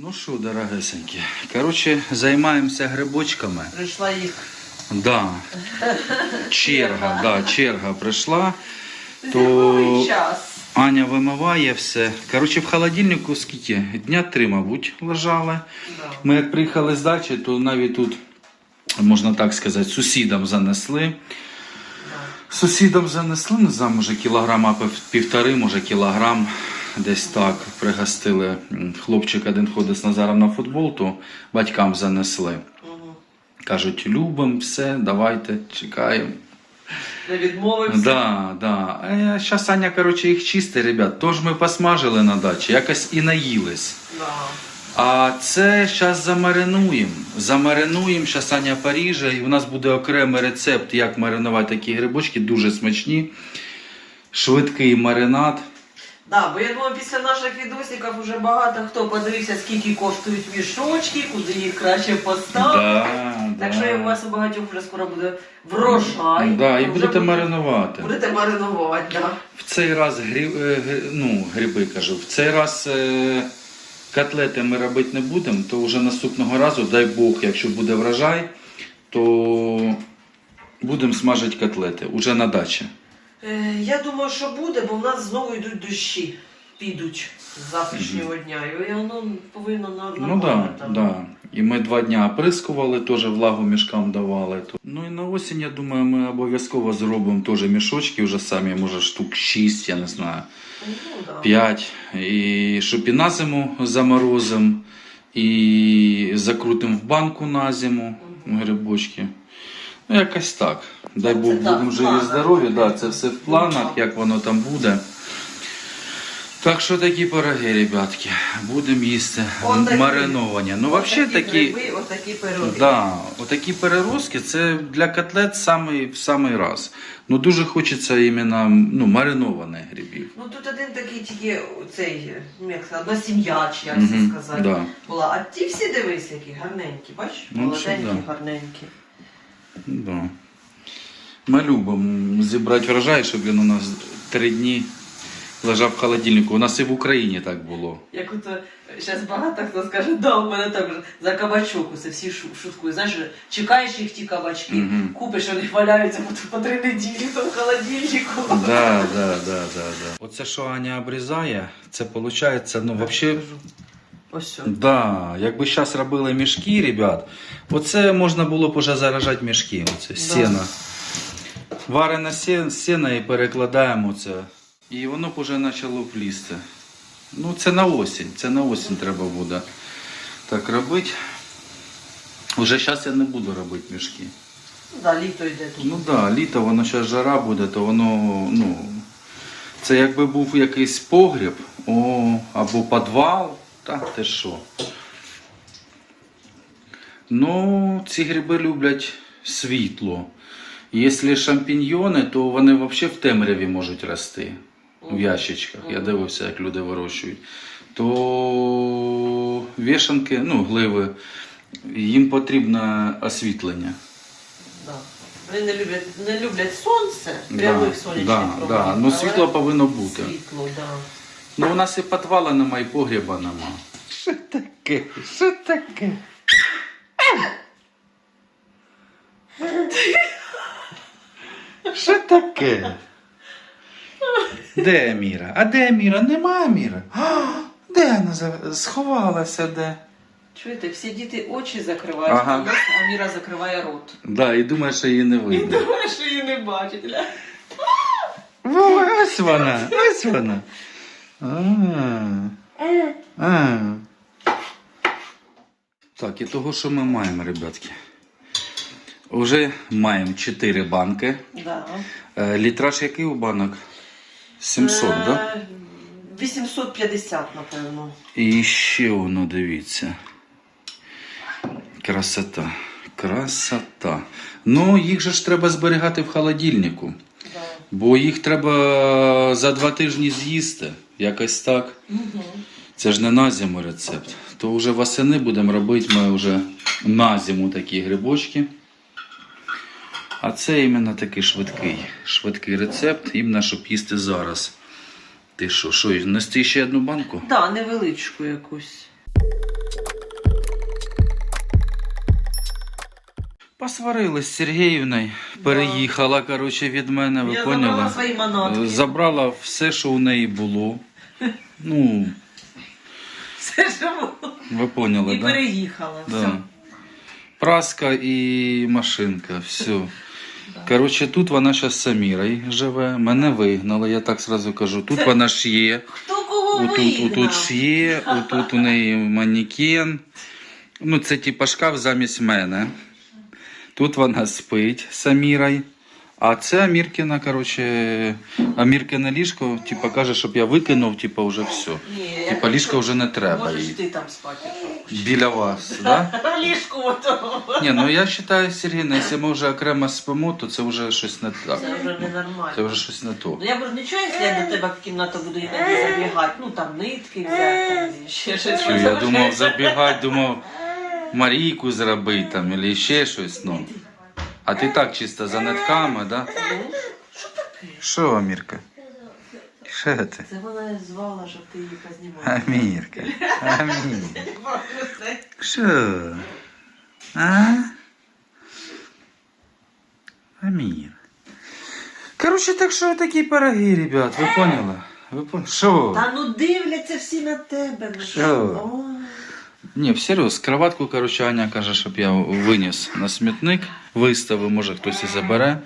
Ну що, дорогесенькі, коротше, займаємося грибочками. Прийшла їх Да. Черга, да, черга прийшла. час. Аня вимиває все. Коротше, в холодильнику скільки? Дня три, мабуть, лежали. Да. Ми як приїхали з дачі, то навіть тут, можна так сказати, сусідам занесли. Сусідам занесли, не знаю, може кілограма пів- півтори, може кілограм. Десь так пригостили. Хлопчик один ходить з Назаром на футбол, то батькам занесли. Мгм. Кажуть, любимо все, давайте, чекаємо. Не відмовився. Да, да. А зараз Аня, коротше, їх чистить, ребят. Тож ми посмажили на дачі, якось і наїлись. Да. А це зараз замаринуємо. Замаринуємо, зараз Аня поріже, і у нас буде окремий рецепт, як маринувати такі грибочки, дуже смачні. Швидкий маринад. Да, бо я думаю, після наших відосиків вже багато хто подивився, скільки коштують мішочки, куди їх краще поставити. Да, Так да. що у вас у багатьох вже скоро буде врожай. Да, і Вже будете маринувати. Будете маринувати, да. В цей раз грі... е, ну, гриби кажу, в цей раз е... котлети ми робити не будемо, то вже наступного разу, дай Бог, якщо буде врожай, то будемо смажити котлети уже на дачі. Е, я думаю, що буде, бо в нас знову йдуть дощі. Підуть з завтрашнього дня. І воно повинно на Ну нормально да, да. І ми два дня оприскували, теж влагу мішкам давали. Ну і на осінь, я думаю, ми обов'язково зробимо теж мішочки, вже самі, може, штук 6, я не знаю. Ну, да. І щоб і на зиму заморозим, і закрутимо в банку на зиму грибочки. Ну, якось так. Дай Бог, так, будемо живі, здорові. Да, це все в планах, як воно там буде. Так що такі пироги, ребятки, будемо їсти Отакі. мариновані. Ну, взагалі такі, гриби, отакі пироги. да, отакі переростки, це для котлет самий, в самий раз. Ну дуже хочеться іменно ну, маринованих грибів. Ну тут один такий тільки цей, ну як одна сім'я, чи як це сказати, да. була. А ті всі дивись, які гарненькі, бачиш? Ну, Молоденькі, да. гарненькі. Да. Ми любимо зібрати врожай, щоб він у нас три дні лежав в холодильнику. У нас і в Україні так було. Як от зараз багато хто скаже, да, у мене так же за кабачок усе всі шу- шуткують. Знаєш, чекаєш їх ті кабачки, Мгм. купиш, вони валяються по, по три неділі в холодильнику. Да, да, да, да, да. Оце, що Аня обрізає, це виходить, ну, взагалі, Ось да, якби зараз робили мішки, ребят, оце можна було б уже заражати мішки, оце сіно. Варене сі- сіно і перекладаємо це. І воно б уже почало плісти. Ну, це на осінь, це на осінь треба буде так робити. Уже зараз я не буду робити мішки. Ну, Да, літо йде тут. Ну так, да, літо, воно зараз жара буде, то воно, ну. Це якби був якийсь погріб, о, або підвал, так ти що. Ну, ці гриби люблять світло. Якщо шампіньйони, то вони взагалі в темряві можуть рости. В ящичках. Я дивився, як люди вирощують. То вішанки, ну, гливи, їм потрібно освітлення. Да. Вони не люблять, не люблять сонце, прямих сонячних да, да. Ну але світло повинно бути. Світло, да. Ну у нас і підвала нема, і погріба нема. Що таке? Що таке? Що таке? Де Міра? А де Міра? Нема Міра. А, де вона за- сховалася де? Чуєте, всі діти очі закривають, Ага. а Міра закриває рот. Да, і думає, що її не І видно. думає, що її не бачить. ля. Во, ось вона, ось вона. А, а. Так, і того, що ми маємо, ребятки. Уже маємо 4 банки. Да. Е, Літраж який у банок? 700, так? Да? Е, 850, напевно. І ще воно, дивіться. Красота. Красота. Ну, їх же ж треба зберігати в холодильнику. Да. Бо їх треба за два тижні з'їсти якось так. Угу. Це ж не на зиму рецепт. То вже восени будемо робити ми вже на зиму такі грибочки. А це іменно такий швидкий швидкий рецепт, іменно щоб їсти зараз. Ти що, що, нести ще одну банку? Так, да, невеличку якусь. Посварились з Сергіївною, переїхала коротше, від мене, ви Я поняли? Забрала свої манатки. Забрала все, що у неї було. Ну, Все живу. ви поняли, І? Да? переїхала. Да. Все. Праска і машинка, все. Коротше, тут вона зараз з Самірою живе, мене вигнали, я так сразу кажу. Тут вона ж є, Хто кого отут, вигнав? отут ж є, отут у неї манікен. Ну, це типа шкаф замість мене. Тут вона спить з Амірою. А це Аміркіна, коротше, Аміркине ліжко, типа каже, щоб я викинув, типа вже все. Типа ліжка вже не треба Можеш їй. ти там спати. Біля вас, да? Ліжку ото. Ні, ну я вважаю, Сергійна, якщо ми вже окремо спимо, то це вже щось не так. Це вже ненормально. Це вже щось не то. Ну я кажу, нічого, якщо я до тебе в кімнату буду іноді забігати, ну там нитки взяти, там, ще щось. Що я думав забігати, думав Марійку зробити там, або ще щось. Ну. А ти так чисто за нитками, да? Що таке? Що, Амірка? Що ти? Це вона звала, щоб ти її познімала. Амірка. Амірка. Що? А? Амір. Короче, так що такі пироги, ребят, ви поняли? Ви поняли? Що? Та ну дивляться всі на тебе. ну Що? О. Ні, всерйоз, кроватку, короче, Аня каже, щоб я виніс на смітник, виставив, може хтось і забере.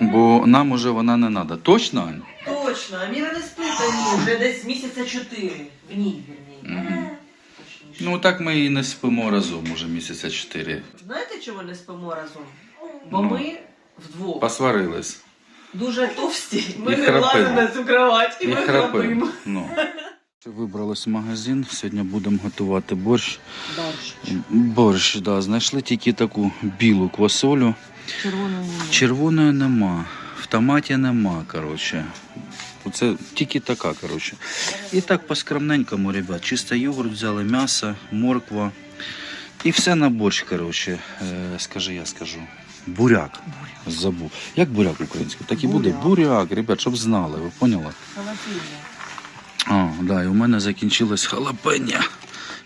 Бо нам уже вона не треба. Точно, Ань? Точно, Аміра не спить ні, вже десь місяця чотири. В ній, вірні. Угу. Ну так ми і не спимо разом, уже місяця чотири. Знаєте, чому не спимо разом? Бо Ну. ми вдвох Посварились. дуже товсті. Ми І не храпимо. влазимо на цю кровать і І ми храпимо. храпимо. Ну. Вибрались в магазин. Сьогодні будемо готувати борщ. Борщ. Борщ, да. Знайшли тільки таку білу квасолю. Червоної нема, в томаті нема, коротше. Оце тільки така, коротше. І так по скромненькому, ребят. Чисто йогурт взяли, м'ясо, морква. І все на борщ, коротше. Е, скажи, я скажу. Буряк. Забув. Як буряк українською? Так і буде. Буряк. Буряк, ребят, щоб знали, ви поняли? А, да, і у мене закінчилось халапеньо.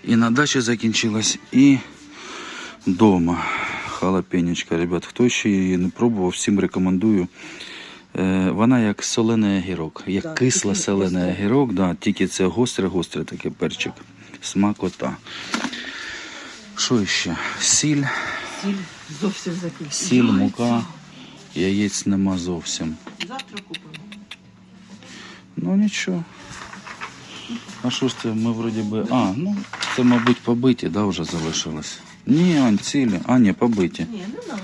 І на дачі закінчилось, і дома. Халапенечка, ребят. Хто ще її не пробував, всім рекомендую. Е, вона як солений огірок, як Да, кисло солений огірок, да, тільки це гостре-гостре таке перчик. Смакота. Що ще? Сіль, Сіль зовсім закінчила. сіль, мука, яєць нема зовсім. Завтра купимо. Ну нічого. А що ж це ми вроді би. А, ну це, мабуть, побиті, да, вже залишилось. Ні, Ань, цілі. А, ні, побиті. Ні, не надо.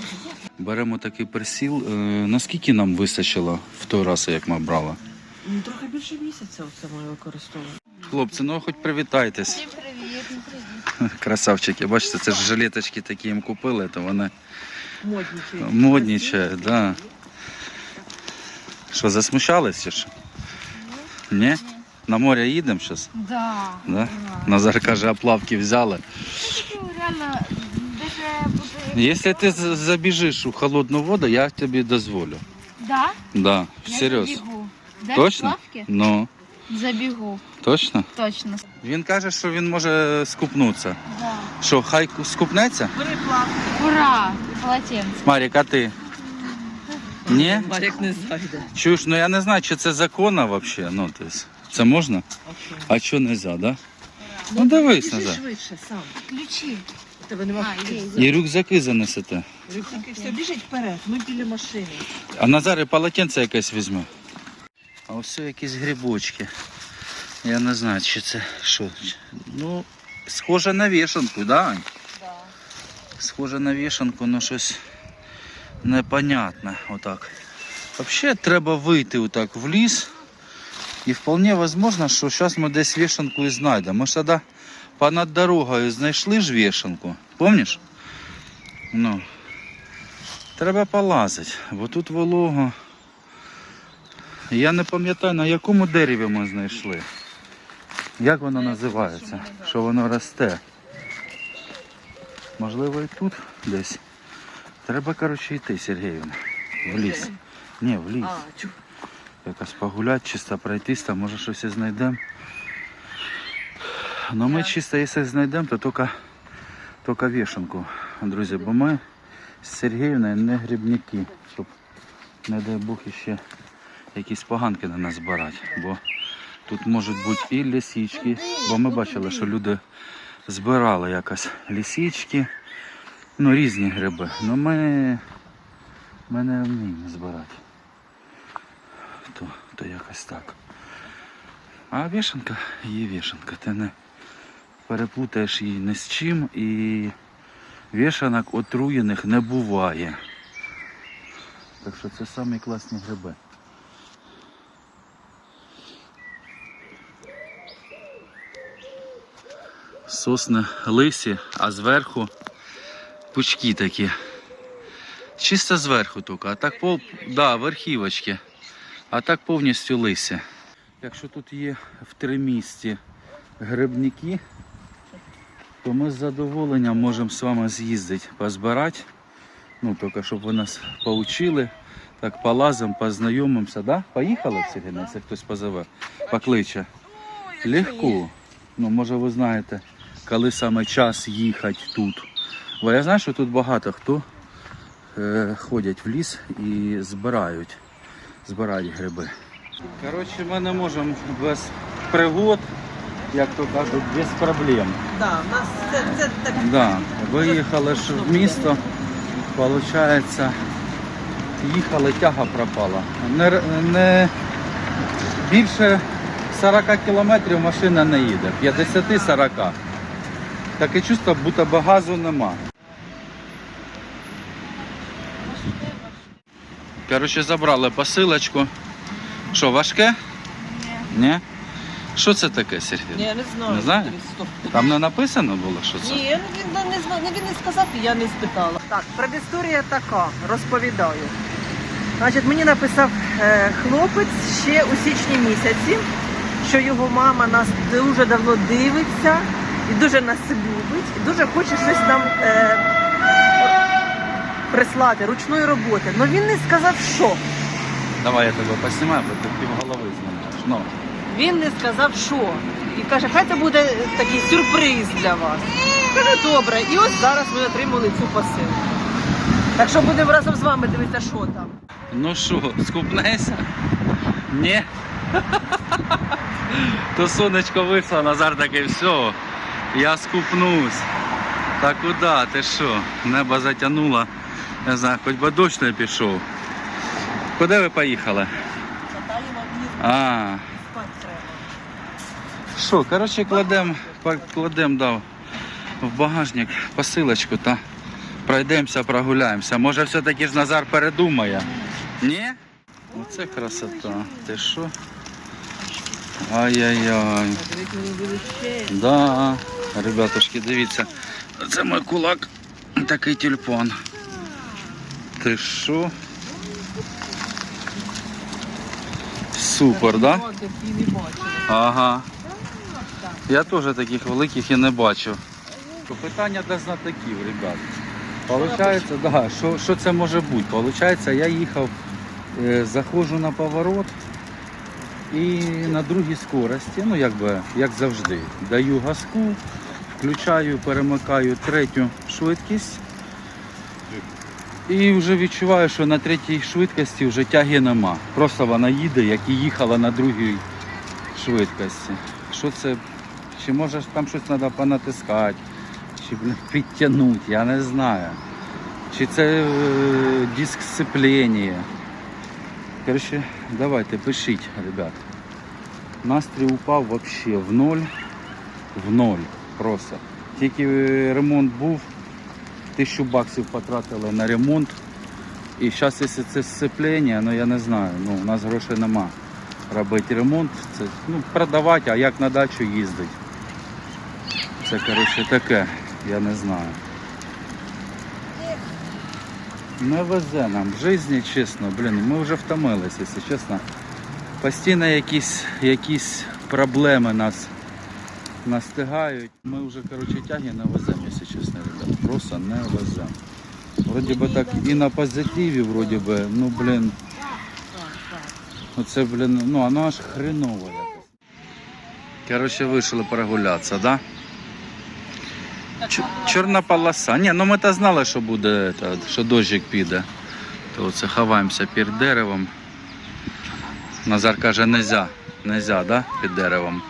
Беремо такий персіл. Е, наскільки нам вистачило в той раз, як ми брали? Ну, трохи більше місяця це ми використовуємо. Хлопці, ну хоч привітайтесь. Всім привіт, ну. Красавчики, бачите, це ж жилеточки такі їм купили, то вони Моднічі. моднічають, да. Що, засмущались чи що? Ні? На море їдемо зараз? Да. Да? Назар каже, а плавки взяли. Ну, реально, буде... Якщо ти забіжиш у холодну воду, я тобі дозволю. Да? Да, Я серйозно. забігу. Точно? плавки? Ну, Забігу. точно? Точно. Він каже, що він може скупнутися. Да. Що, хай скупнеться? Бери плавки. Ура! Полотенце. Марік, а ти? Ні? Марік не зайде. Чуєш, ну я не знаю, чи це законно взагалі. Ну, тобто, це можна? А що не можна, да? Ну дивись назад. швидше сам. Ключі. У тебе нема А, є. І рюкзаки занесете. Рюкзаки все, біжить вперед, ми біля машини. А Назар і полотенце якесь візьме. А ось якісь грибочки. Я не знаю, чи це що. Ну, схоже на вішанку, да? Ань? Да. Схоже на вішанку, але щось непонятне. Отак. Взагалі треба вийти отак в ліс. І вполне возможно, що зараз ми десь вішанку і знайдемо. Ми ж тоді понад дорогою знайшли ж вішанку. Помніш? Ну. Треба полазити, бо тут волого. Я не пам'ятаю, на якому дереві ми знайшли. Як воно називається? Що воно росте? Можливо, і тут десь. Треба, коротше, йти, Сергіївна. В ліс. Ні, в ліс. Якось погуляти, чисто пройтись, там може щось і знайдемо. Ну ми чисто, якщо знайдемо, то тільки, тільки вішенку, друзі, бо ми з Сергіївною не грибники, щоб, не дай Бог, іще якісь поганки на нас збирати. Бо тут можуть бути і лісічки, бо ми бачили, що люди збирали якось лісічки, ну різні гриби. Ну ми, ми не вміємо збирати. То, якось так. А вішенка є вішенка. Ти не переплутаєш її ні з чим і вішанок отруєних не буває. Так що це самі класні гриби. Сосни лисі, а зверху пучки такі. Чисто зверху тільки, а так пов... да, верхівочки. А так повністю лисі. Якщо тут є в три місці грибники, то ми з задоволенням можемо з вами з'їздити, позбирати. Ну, тільки щоб ви нас поучили. Так, полазимо, познайомимося, да? Поїхали в Сергій, якщо хтось позове, покличе. Легко. Ну, може ви знаєте, коли саме час їхати тут. Бо я знаю, що тут багато хто е, ходять в ліс і збирають, збирають гриби. Коротше, ми не можемо без пригод, як то кажуть, без проблем. Да, у нас це, це так. Да, виїхали ж в місто, виходить, їхали, тяга пропала. Не, не більше 40 кілометрів машина не їде, 50-40. Таке чувство, будто би газу нема. Коротше, забрали посилочку. Що, важке? Ні. Ні? Що це таке, Сергій? Я не знаю. Не знаю? Там не написано було, що це? Ні, він не, не, знав- він не сказав, і я не спитала. Так, предісторія така, розповідаю. Значить, мені написав е, хлопець ще у січні місяці, що його мама нас дуже давно дивиться і дуже нас любить, і дуже хоче щось нам е, прислати ручної роботи. Але він не сказав, що. Давай я тебе поснімаю, бо ти пів голови знімаєш. Ну. Він не сказав, що. І каже, хай це буде такий сюрприз для вас. Каже, добре. І ось зараз ми отримали цю посилку. Так що будемо разом з вами дивитися, що там. Ну що, скупнешся? Ні. То сонечко вийшло, Назар такий, все, я скупнусь. Та куди, ти що? Небо затягнуло. Не знаю, хоч би дощ не пішов. Куди ви поїхали? А, що, коротше, кладемо кладем, да, в багажник посилочку та пройдемося, прогуляємося. Може все-таки ж Назар передумає. Ні? Оце красота. Ти що? Ай-яй-яй. Да. Ребятушки, дивіться. Це мій кулак. Такий тюльпан. Ти що? Супер, да? Не бачила. Ага. Я теж таких великих і не бачив. Питання до знатоків, ребят. Получається, да, що, що це може бути? Получається, я їхав, е, заходжу на поворот і на другій скорості, ну якби, як завжди, даю газку, включаю, перемикаю третю швидкість. І вже відчуваю, що на третій швидкості вже тяги нема. Просто вона їде, як і їхала на другій швидкості. Що це? Чи може там щось треба понатискати, чи підтягнути, я не знаю. Чи це е, диск сцеплення. Коротше, давайте, пишіть, ребят. Настрій упав взагалі в ноль. В ноль просто. Тільки е, ремонт був, тисячу баксів потратили на ремонт. І зараз, якщо це сцеплення, ну я не знаю, ну у нас грошей нема робити ремонт, це ну, продавати, а як на дачу їздити. Це коротше таке, я не знаю. Не везе нам в житті, чесно, блін, ми вже втомилися, якщо чесно. Постійно якісь, якісь проблеми нас настигають. Ми вже коротше, тяги не веземо. Просто не веземо. Вроді би так і на позитиві, вроді би, ну блін. Оце, блін, ну воно аж хреново якось. Коротше, вийшли прогулятися, да? Ч- чорна полоса. Ні, ну ми то знали, що буде, що дощик піде. То оце ховаємося під деревом. Назар каже, нельзя. Нельзя, да? Під деревом.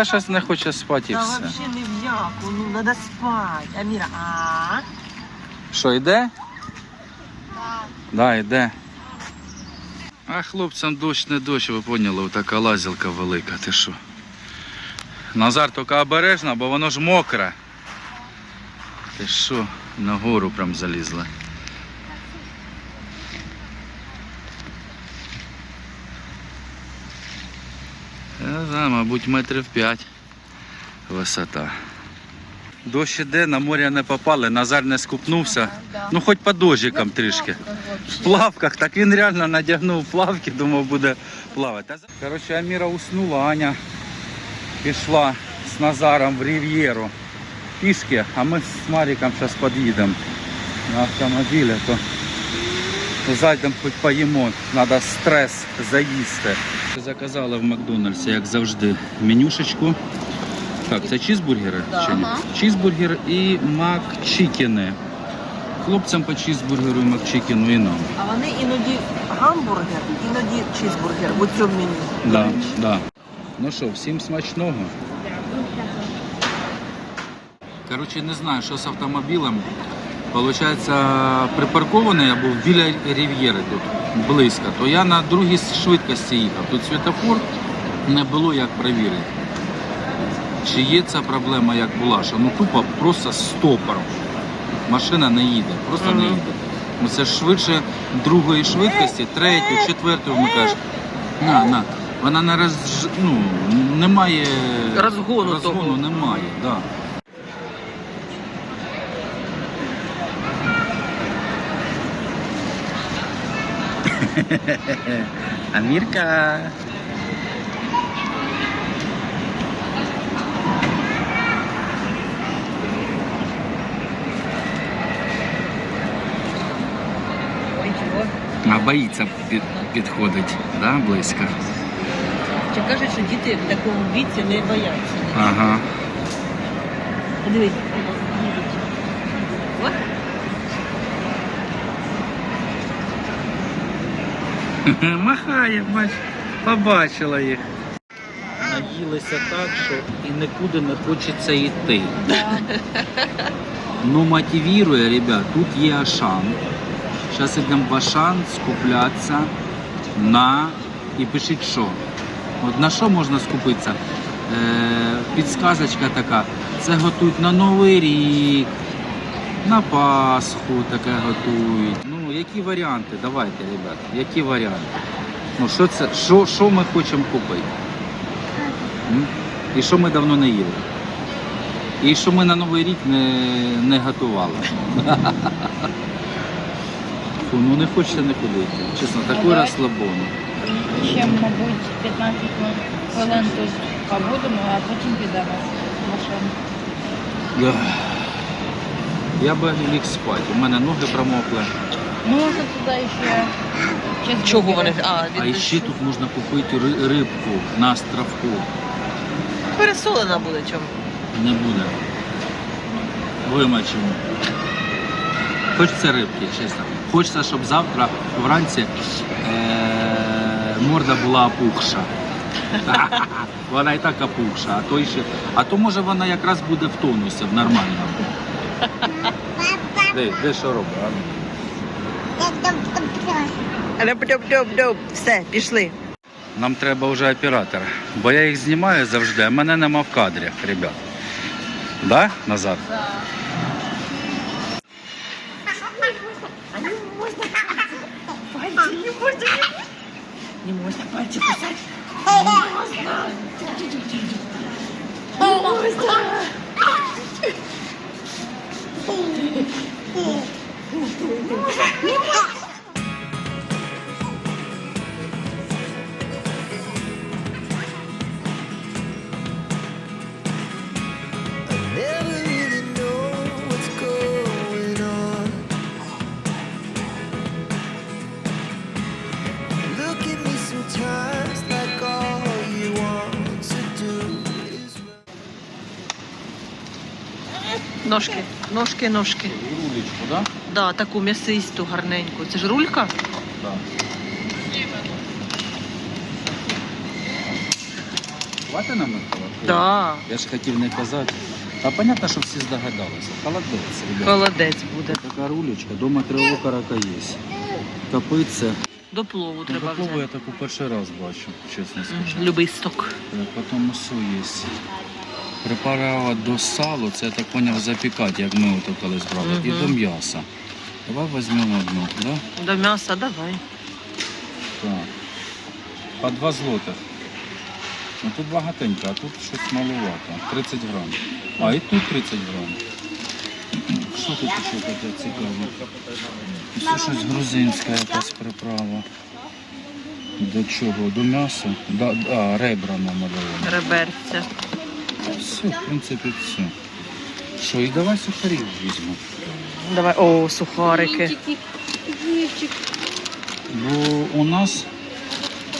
А щось не хоче спати і Та все. взагалі не в яку, ну треба спати. Аміра, а? Що, йде? Да. Да, йде. А хлопцям дощ не дощ, ви поняли, така лазілка велика, ти що? Назар тільки обережно, бо воно ж мокре. Ти що, на гору прям залізла. Знаю, мабуть, метрів п'ять висота. Дощ іде, на море не попали, Назар не скупнувся. Ну хоч по дожикам трішки. В плавках, так він реально надягнув плавки, думав, буде плавати. Коротше, Аміра уснула, Аня пішла з Назаром в Рів'єру пішки, а ми з Маріком зараз під'їдемо на автомобілі, то зайдемо хоч поїмо, треба стрес заїсти. Заказали в Макдональдсі, як завжди, менюшечку. Так, це чізбургери Да. чи ні? Ага. Чізбургер і макчікіни. Хлопцям по чізбургеру і макчікіну і нам. А вони іноді гамбургер, іноді чізбургер у цьому меню. Да, да. Ну що, всім смачного. Коротше, не знаю, що з автомобілем. Получається, припаркований я був біля Рів'єри тут, близько, то я на другій швидкості їхав. Тут світофор не було як перевірити. Чи є ця проблема, як була, що ну тупо просто стопором. Машина не їде, просто не їде. Ну це швидше другої швидкості, третьої, четвертої вмикаєш. На, на. Вона не роз... ну, немає Розгону розгону немає, да. Амірка. А боїться під, підходить, да, близько. Чи кажуть, що діти в такому віці не бояться? Ага. Подивись. От. Махає, бач, побачила їх. Наїлися так, що і нікуди не хочеться йти. Ну, мотивируя, ребят, тут є Ашан. Зараз йдемо в Ашан скуплятися на. І пишіть що. От на що можна скупитися? Е, підсказочка така. Це готують на Новий рік, на Пасху таке готують. Які варіанти? Давайте, ребят, які варіанти? Ну, що це? Що, що ми хочемо купити? М? І що ми давно не їли? І що ми на Новий рік не, не готували. Фу, ну не хочеться нікуди йти. Чесно, такий давай. розслабон. Ще, мабуть, 15 хвилин тут побудемо, а потім підемо в машину. Я би ліг спати. У мене ноги промокли. Ну, може туди ще... чизбургери. Чого вони? А, А від ще тут можна купити ри- рибку на островку. пересолена буде чому. Не буде. Вимочимо. Хочеться рибки, чесно. Хочеться, щоб завтра вранці е- морда була опухша. Вона і так опухша, а то, ще... а то може вона якраз буде в тонусі, в нормальному. Де, де що робить? а ну? Доб-доб-доб. Все, пішли. Нам треба вже оператора. Бо я їх знімаю завжди, а мене нема в кадрі, ребят. Да, Назар? Да. Не можна пальці кусати. Nožke, nožke, nožke. Rudičko, da? Да, таку м'ясисту гарненьку. Це ж рулька? Да. Хватить нам їх? Да. Я ж хотів не казати. А понятно, що всі здогадалися. Холодець, ребята. Холодець буде. Така рулечка, дома три окорока є. Копиться. До плову треба Такого я взяти. таку перший раз бачу, чесно скажу. Мгм, Любисток. Е, Потім усу є. Приправа до салу, це я так поняв запікати, як ми ото колись брали. І до м'яса. Давай візьмемо одну, да? До м'яса давай. Так. По 2 злотих. Ну тут багатенько, а тут щось малувато. 30 грам. А і тут 30 грам. Що тут ще таке цікаве? Це щось грузинська якась приправа. До чого? До м'яса? Да, а, ребра намальовано. Реберця. Все, в принципі, все. Що, і давай сухарів візьмемо. Давай. О, сухарики. Бо у нас,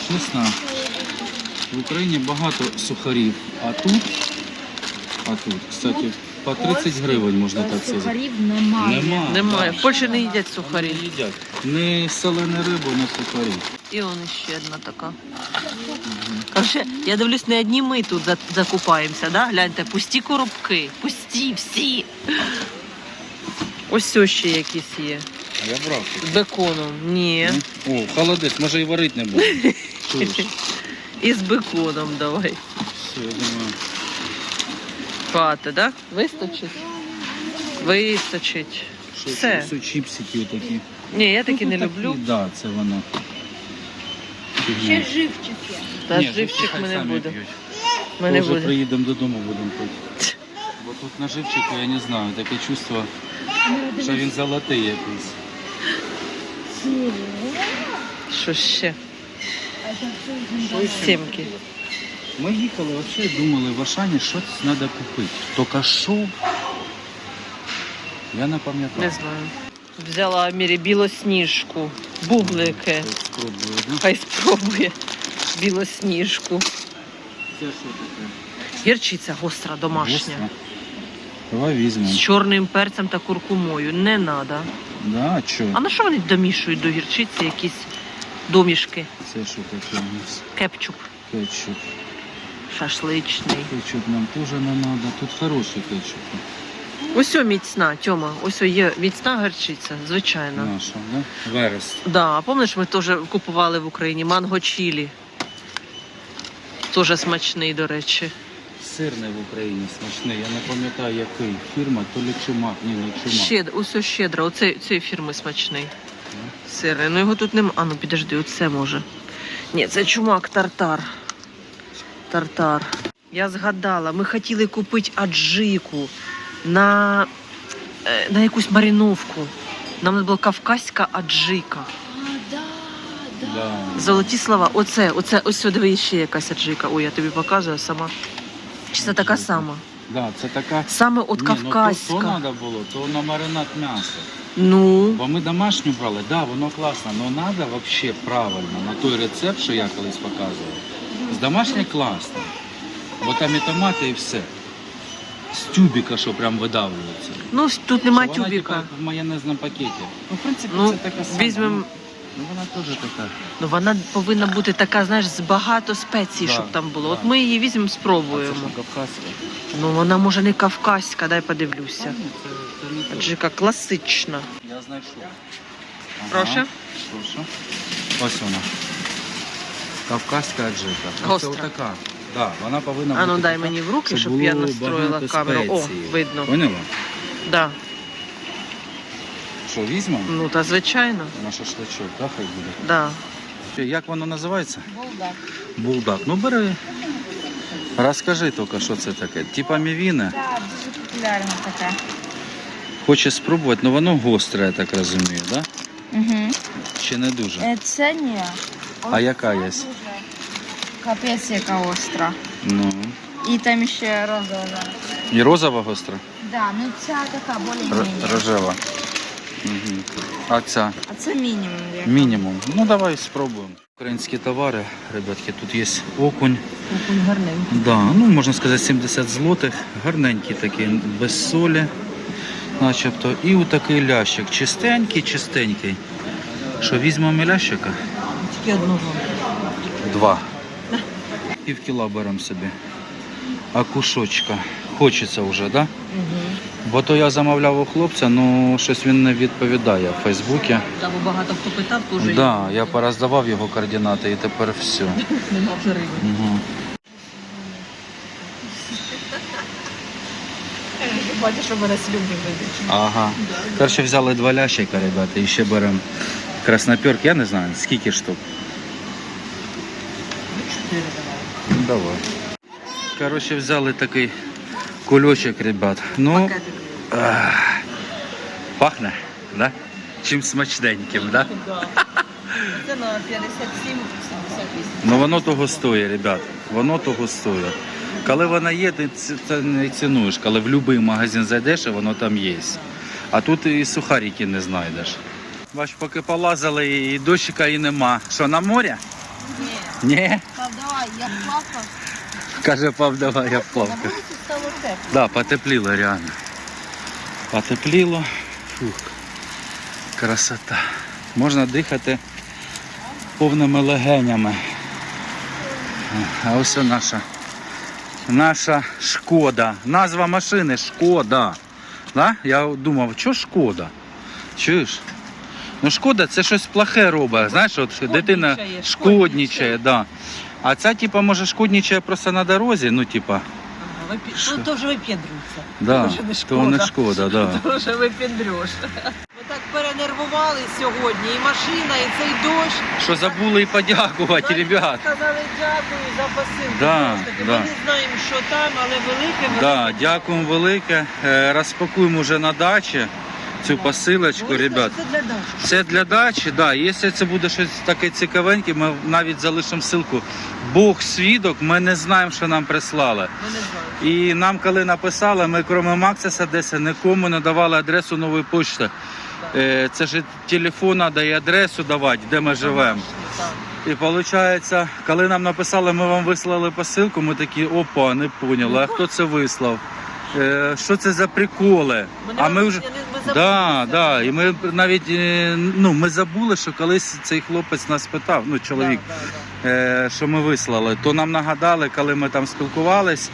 чесно, в Україні багато сухарів, а тут, а тут, кстати, по 30 гривень можна так сказати. Сухарів немає. Нема. Немає. В Польщі не їдять сухарі. не їдять. Ні солену рибу, ні сухарі. І он ще одна така. Короче, я дивлюсь, не одні ми тут закупаємося, да? Гляньте, пусті коробки. Пусті всі. Ось ось ще якісь є. А я брав. З беконом. Ні. О, холодець, може і варити не буде. Чуєш? І з беконом давай. Все, я думаю. Хватить, да? Вистачить? Вистачить. Що Все. це? Все чіпсики такі. Ні, я такі Ну, не люблю. Да, це воно. Ще живчики. Та Ні, живчик хай ми не самі будемо. п'ють. Ми не будемо. приїдемо додому, будемо пити. Бо тут на живчику, я не знаю, таке чувство, що він золотий якийсь. Що ще? Сімки. Ми їхали, взагалі думали, в Ашані щось треба купити. Тільки що? Я не пам'ятаю. Не знаю. Взяла Мірі білосніжку, бублики. Спробую, да? Хай спробує білосніжку. Це що таке? Гірчиця гостра, домашня. Давай візьмемо. З чорним перцем та куркумою. Не треба. Да, а що? А на що вони домішують до гірчиці якісь домішки? Це що таке у нас? Кетчуп Кетчуп. шашличний. Кетчуп нам теж не треба. Тут хороший кетчуп. Ось о міцна, Тьома, ось о є міцна гірчиця, звичайно. Наша, да? Верес. Да, а пам'ятаєш, ми теж купували в Україні манго чілі. Теж смачний, до речі. Сирний в Україні смачний. Я не пам'ятаю, який. Фірма, то ли чумак, ні, не чумак. Щедро, усе щедро, оцей, цієї фірми смачний. Сирний. Ну його тут нема. А ну підожди, оце може. Ні, це чумак тартар. Тартар. Я згадала, ми хотіли купити аджику на, е, на якусь мариновку. Нам треба була кавказька аджика. Да. Золоті слова. Оце, оце, ось сюди диви, ще якась аджика. Ой, я тобі показую сама. Чи це така сама? Да, це така. Саме от Ні, кавказька. Ну, то, то треба було, то на маринад м'яса. Ну, Бо ми домашню брали, да, воно класно, але треба взагалі правильно на той рецепт, що я колись показував. З домашньої класно. Бо там і томати, і все. З тюбіка, що прям видавлюється. ну тут нема Що вона, тюбіка. типа, в майонезному пакеті. Ну, в принципі, Ну, це така сама. візьмем- Ну, вона теж така. Ну вона повинна бути така, знаєш, з багато спецій, Да, щоб там було. да. От ми її візьмемо, А це спробуємо. що, кавказька? Ну вона може не кавказька, дай подивлюся. Ні, це, це не то. Класична. Я знайшов. Ага, Прошу? Прошу. Ось вона. Кавказька аджика. Ну, Гостра. Це отака. Да, вона повинна А ну дай така, мені в руки, щоб щоб я було настроїла багато камеру. О, спецій. видно. Поняла? Да. Що, візьмемо? Ну та звичайно. На шашличок, так, хай буде. Да. Як воно називається? Булдак. Булдак. Ну бери. Розкажи тільки, що це таке. Типа мівіна. Так, дуже популярна така. Хоче спробувати, але воно гостре, я так розумію, да? Угу. Чи не дуже? Це ні. А яка є? Капець яка остра. Ну. І там ще розова. І розова гостра? Да, ну ця така більш-менш. рожева. Угу. А ця? А це мінімум. яка. Мінімум. Ну давай спробуємо. Українські товари, ребятки, тут є окунь. Окунь гарненький. Да, ну можна сказати 70 злотих, гарненький такий, без солі, начебто. І отакий лящик, чистенький, чистенький. Що візьмемо лящика? Тільки одного. Два. Пів кіла беремо собі. А кушочка. Хочеться вже, так? Да? Бо то я замовляв у хлопця, ну щось він не відповідає в Фейсбуці. Та бо багато хто питав, теж Так, да, я пороздавав його координати і тепер все. нема вже риби. Угу. Бачиш, що мене слюбі видить. Ага. Коротше, взяли два лящика, ребята, і ще беремо красноперк, я не знаю, скільки штук. Чотири давай. Ну, давай. Коротше, взяли такий кульочок, ребят. Ну, ах, пахне, да? Чим смачненьким, да? Да. Це на 57-78. Ну воно того стоїть, ребят. Воно того стоїть. Коли вона є, ти це не цінуєш. Коли в будь-який магазин зайдеш, і воно там є. А тут і сухарики не знайдеш. Бач, поки полазили, і дощика і нема. Що, на морі? Ні, Ні. та давай, я плакав. Каже, пап, давай я тепло. Да, потепліло реально. Потепліло. Фух. Красота. Можна дихати повними легенями. А ось наша. Наша шкода. Назва машини шкода. Да? Я думав, що шкода? Чуєш? Ну, шкода це щось плохе робить. Знаєш, от дитина Шкоднічає, шкоднічає, да. А ця, типа, може, шкоднічає просто на дорозі, ну, типа, Ага? Ну, то вже випіндрюється. да, Вже не то не шкода. шкода, да. То вже випіндрюш. Ми так перенервували сьогодні, і машина, і цей дощ. Що забули і подякувати, Навіть ребят. Сказали дякую за посилку. Да, таки, да. Ми не знаємо, що там, але велике, велике. Да, дякуємо велике. Е, Розпакуємо вже на дачі цю посилочку, Ну, ребят. Це для дачі. Це для дачі, да. Якщо це буде щось таке цікавеньке, ми навіть залишимо ссылку. Бог свідок, ми не знаємо, що нам прислали. Ми не знаємо. І нам, коли написали, ми крім Максиса Одеси, нікому не давали адресу нової почти. Е, Це ж телефон треба і адресу давати, де ми живемо. І виходить, коли нам написали, ми вам вислали посилку, ми такі, опа, не поняли, а хто це вислав? Е, що це за приколи? А ми вже. Да, да, і ми навіть е, ну, ми забули, що колись цей хлопець нас питав, ну чоловік, Да, да, да. е, що ми вислали. То нам нагадали, коли ми там спілкувались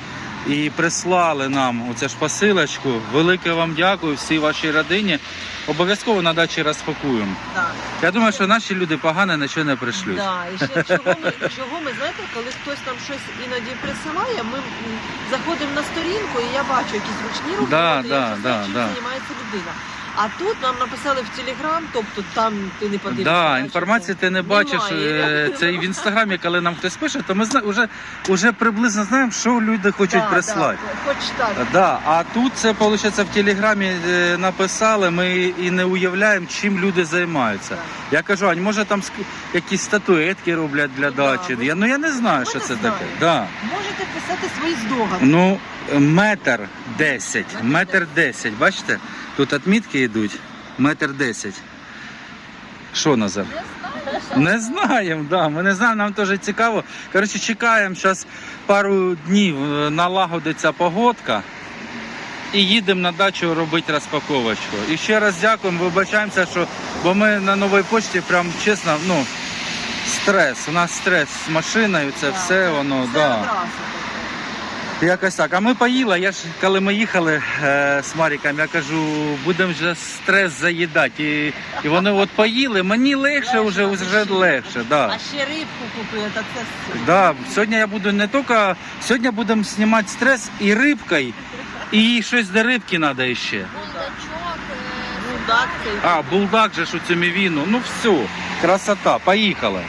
і прислали нам оце ж посилочку. Велике вам дякую всій вашій родині. Обов'язково на дачі розпакуємо. Да. Я думаю, що наші люди погано нічого не пришлють. Да, і ще чого ми, чого ми знаєте, коли хтось там щось іноді присилає, ми заходимо на сторінку, і я бачу якісь ручні роботи, Да, да, да, чим да. займається людина. А тут нам написали в Телеграм, тобто там ти не подивишся. Да, бачиш, інформації ти не бачиш. немає. е, Це і в інстаграмі, коли нам хтось пише, то ми зна- вже, вже приблизно знаємо, що люди хочуть Да, прислати. Да, хоч так. Да, а тут це виходить в телеграмі е, написали. Ми і не уявляємо, чим люди займаються. Я кажу, Ань, може там ск- якісь статуетки роблять для Ну да, дачі. Я, ну я не знаю, ми що не це таке. Да. Можете писати свої здогади. Ну, метр десять. Метр десять. Бачите? Тут відмітки йдуть. Метр десять. Що, Назар? Не знаємо, да. Ми не знаємо, нам теж цікаво. Коротше, чекаємо, зараз пару днів е, налагодиться погодка. І їдемо на дачу робити розпаковочку. І ще раз дякуємо, вибачаємося, що бо ми на новій почті прям чесно, ну, стрес. У нас стрес з машиною, це все воно, Це да. Якось так. А ми поїли. Я ж коли ми їхали е, з Маріком, я кажу, будемо вже стрес заїдати. І, і вони от поїли. Мені легше, вже, вже легше. Да. А ще рибку купили, та це все. Да. Сьогодні я буду не тільки сьогодні будемо знімати стрес і рибкою, і щось до рибки треба ще. Булдачок, е, цей. А, булдак же ж у цю мівіну. Ну все, красота, поїхали.